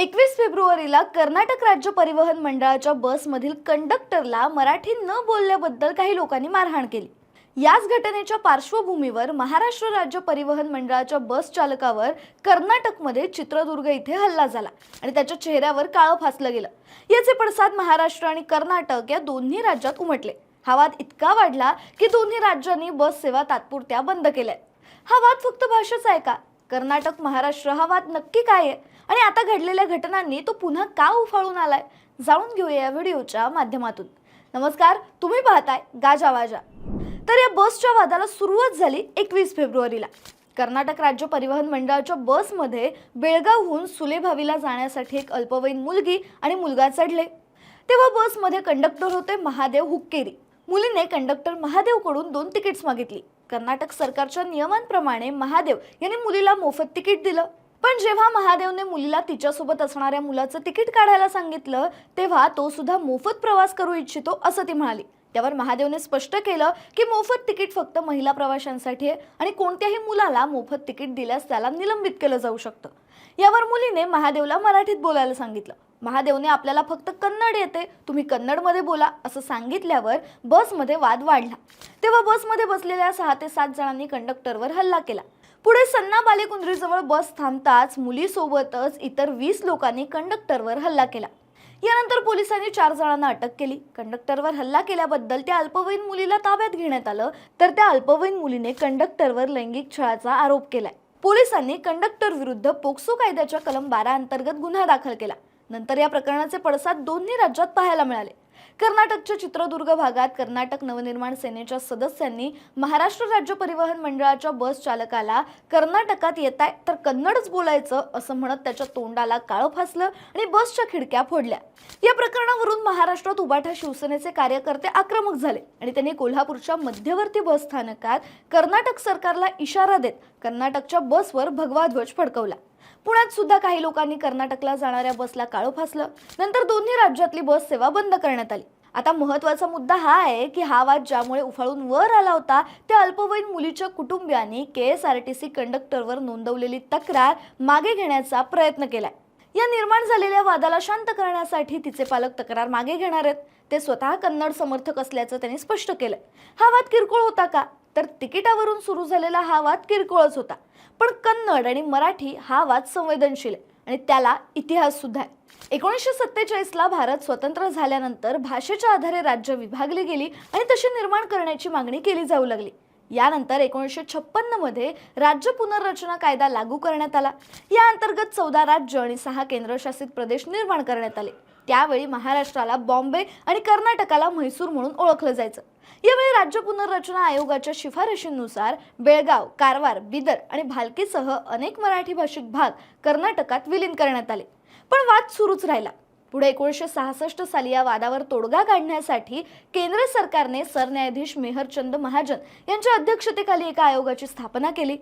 एकवीस फेब्रुवारीला कर्नाटक राज्य परिवहन मंडळाच्या बसमधील कंडक्टरला मराठी न बोलल्याबद्दल काही लोकांनी मारहाण केली. याच घटनेच्या पार्श्वभूमीवर महाराष्ट्र राज्य परिवहन मंडळाच्या बस चालकावर कर्नाटकमध्ये चित्रदुर्ग इथे हल्ला झाला आणि त्याच्या चेहऱ्यावर काळं फासलं गेलं. याचे पडसाद महाराष्ट्र आणि कर्नाटक या दोन्ही राज्यात उमटले. हा वाद इतका वाढला की दोन्ही राज्यांनी बस सेवा तात्पुरत्या बंद केल्या. हा वाद फक्त भाषेचा आहे का? कर्नाटक महाराष्ट्र हा वाद नक्की काय आहे? आणि आता घडलेल्या घटनांनी तो पुन्हा का उफाळून आलाय? जाणून घेऊया या व्हिडिओच्या माध्यमातून. नमस्कार तुम्ही पाहताय गाजा वाजा. तर या बसच्या वादाला सुरुवात झाली एकवीस फेब्रुवारीला. कर्नाटक राज्य परिवहन मंडळाच्या बसमध्ये बेळगावहून सुलेभावीला जाण्यासाठी एक अल्पवयीन मुलगी आणि मुलगा चढले. तेव्हा बसमध्ये कंडक्टर होते महादेव हुक्केरी. मुलीने कंडक्टर महादेवकडून दोन तिकीट्स मागितली. कर्नाटक सरकारच्या नियमांप्रमाणे महादेव यांनी मुलीला मोफत तिकीट दिलं. पण जेव्हा महादेवने मुलीला तिच्यासोबत असणाऱ्या मुलाचं तिकीट काढायला सांगितलं तेव्हा तो सुद्धा मोफत प्रवास करू इच्छितो असं ती म्हणाली. त्यावर महादेवने स्पष्ट केलं की मोफत तिकीट फक्त महिला प्रवाशांसाठी आहे आणि कोणत्याही मुलाला मोफत तिकीट दिल्यास त्याला निलंबित केलं जाऊ शकतं. यावर मुलीने महादेवला मराठीत बोलायला सांगितलं. महादेवने आपल्याला फक्त कन्नड येते तुम्ही कन्नडमध्ये बोला असं सांगितल्यावर बसमध्ये वाद वाढला. तेव्हा बसमध्ये बसलेल्या सहा ते सात जणांनी कंडक्टरवर हल्ला केला. पुढे सन्ना बालेकुंद्रीजवळ बस थांबताच मुलीसोबतच इतर वीस लोकांनी कंडक्टरवर हल्ला केला. यानंतर पोलिसांनी चार जणांना अटक केली. कंडक्टरवर हल्ला केल्याबद्दल त्या अल्पवयीन मुलीला ताब्यात घेण्यात आलं तर त्या अल्पवयीन मुलीने कंडक्टरवर लैंगिक छळाचा आरोप केलाय. पोलिसांनी कंडक्टर विरुद्ध पोक्सो कायद्याच्या कलम बारा अंतर्गत गुन्हा दाखल केला. नंतर या प्रकरणाचे पडसाद दोन्ही राज्यात पाहायला मिळाले. कर्नाटकच्या चित्रदुर्ग भागात कर्नाटक नवनिर्माण सेनेच्या सदस्यांनी महाराष्ट्र राज्य परिवहन मंडळाच्या बस चालकाला कर्नाटकात येत आहे तर कन्नडच बोलायचं असं म्हणत त्याच्या तोंडाला काळं फासलं आणि बसच्या खिडक्या फोडल्या. या प्रकरणावरून महाराष्ट्रात उबाठा शिवसेनेचे कार्यकर्ते आक्रमक झाले आणि त्यांनी कोल्हापूरच्या मध्यवर्ती बस स्थानकात कर्नाटक सरकारला इशारा देत कर्नाटकच्या बसवर भगवा ध्वज फडकवला. पुण्यात सुद्धा काही लोकांनी कर्नाटकला जाणाऱ्या बसला काळो फासलं. नंतर दोन्ही राज्यातली बस सेवा बंद करण्यात आली. आता महत्त्वाचा मुद्दा हा आहे की हा वाद ज्यामुळे उफाळून वर आला होता त्या अल्पवयीन मुलीच्या कुटुंबियांनी K S R T C कंडक्टरवर नोंदवलेली तक्रार मागे घेण्याचा प्रयत्न केलाय. या निर्माण झालेल्या वादाला शांत करण्यासाठी तिचे पालक तक्रार मागे घेणार आहेत. ते स्वतः कन्नड समर्थक असल्याचं त्यांनी स्पष्ट केलं हा वाद किरकोळ होता का? तर तिकिटावरून सुरू झालेला हा वाद किरकोळच होता. पण कन्नड आणि मराठी हा वाद संवेदनशील आहे आणि त्याला इतिहास सुद्धा आहे. एकोणीसशे सत्तेचाळीसला भारत स्वतंत्र झाल्यानंतर भाषेच्या आधारे राज्य विभागली गेली आणि तशी निर्माण करण्याची मागणी केली जाऊ लागली. यानंतर एकोणीसशे छप्पन्नमध्ये राज्य पुनर्रचना कायदा लागू करण्यात आला. या अंतर्गत चौदा राज्य आणि सहा केंद्रशासित प्रदेश निर्माण करण्यात आले. त्यावेळी महाराष्ट्राला बॉम्बे आणि कर्नाटकाला म्हैसूर म्हणून ओळखलं जायचं. यावेळी राज्य पुनर्रचना आयोगाच्या शिफारशींनुसार बेळगाव कारवार बिदर आणि भालकीसह अनेक मराठी भाषिक भाग कर्नाटकात विलीन करण्यात आले. पण वाद सुरूच राहिला. पुढे एकोणीसशे सहासष्ट साली या वादावर तोडगा काढण्यासाठी केंद्र सरकारने सरन्यायाधीश मेहरचंद महाजन यांच्या अध्यक्षतेखाली एका आयोगाची स्थापना केली.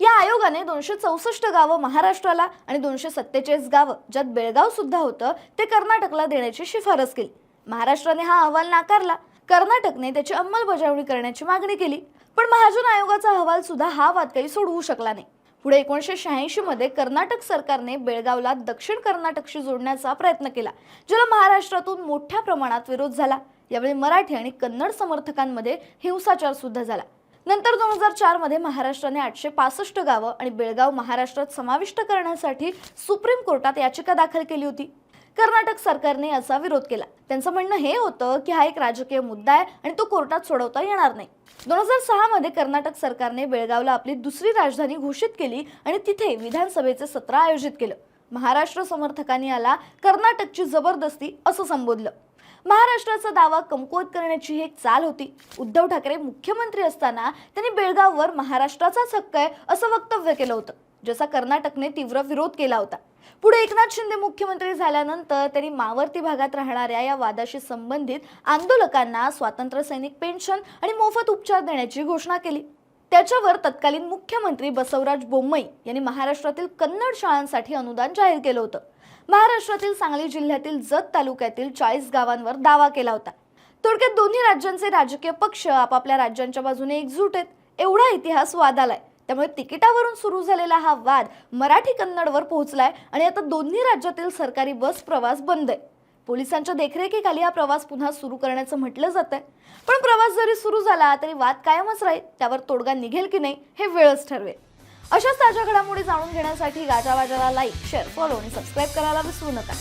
या आयोगाने दोनशे चौसष्ट गावं महाराष्ट्राला आणि दोनशे सत्तेचाळीस गावं ज्यात बेळगाव सुद्धा होतं ते कर्नाटकला देण्याची शिफारस केली. महाराष्ट्राने हा अहवाल नाकारला. कर्नाटकने त्याची अंमलबजावणी करण्याची मागणी केली. पण महाजन आयोगाचा अहवाल सुद्धा हा वाद काही सोडवू शकला नाही. पुढे एकोणीसशे शहाऐंशीमध्ये कर्नाटक सरकारने बेळगावला दक्षिण कर्नाटकशी जोडण्याचा प्रयत्न केला ज्याला महाराष्ट्रातून मोठ्या प्रमाणात विरोध झाला. यावेळी मराठी आणि कन्नड समर्थकांमध्ये हिंसाचार सुद्धा झाला. नंतर दोन हजार चारमध्ये महाराष्ट्राने आठशे पासष्ट गावं आणि बेळगाव महाराष्ट्रात समाविष्ट करण्यासाठी सुप्रीम कोर्टात याचिका दाखल केली होती. कर्नाटक सरकारने असा विरोध केला. त्यांचं म्हणणं हे होतं की हा एक राजकीय मुद्दा आहे आणि तो कोर्टात सोडवता येणार नाही. दोन हजार सहा मध्ये कर्नाटक सरकारने बेळगावला आपली दुसरी राजधानी घोषित केली आणि तिथे विधानसभेचे सत्र आयोजित केलं. महाराष्ट्र समर्थकांनी याला कर्नाटकची जबरदस्ती असं संबोधलं. महाराष्ट्राचा दावा कमकुवत करण्याची ही एक चाल होती. उद्धव ठाकरे मुख्यमंत्री असताना त्यांनी बेळगाववर महाराष्ट्राचाच हक्क आहे असं वक्तव्य केलं होतं. ज्याचा कर्नाटकने तीव्र विरोध केला होता. पुढे एकनाथ शिंदे मुख्यमंत्री झाल्यानंतर त्यांनी मावळती भागात राहणाऱ्या या वादाशी संबंधित आंदोलकांना स्वातंत्र्य सैनिक पेन्शन आणि मोफत उपचार देण्याची घोषणा केली. त्याच्यावर तत्कालीन मुख्यमंत्री बसवराज बोम्मई यांनी महाराष्ट्रातील कन्नड शाळांसाठी अनुदान जाहीर केलं होतं. महाराष्ट्रातील सांगली जिल्ह्यातील जत तालुक्यातील चाळीस गावांवर दावा केला होता. थोडक्यात दोन्ही राज्यांचे राजकीय पक्ष आपापल्या राज्यांच्या बाजूने एकजूट आहेत. एवढा इतिहास वाद त्यामुळे तिकिटावरून सुरू झालेला हा वाद मराठी कन्नडवर पोहोचलाय आणि आता दोन्ही राज्यातील सरकारी बस प्रवास बंद आहे. पोलिसांच्या देखरेखीखाली हा प्रवास पुन्हा सुरू करण्याचं म्हटलं जात आहे पण प्रवास जरी सुरू झाला तरी वाद कायमच राहील त्यावर तोडगा निघेल की नाही हे वेळच ठरवेल. अशाच ताज्या घडामोडी जाणून घेण्यासाठी गाजावाजाला लाईक शेअर फॉलो आणि सबस्क्राईब करायला विसरू नका.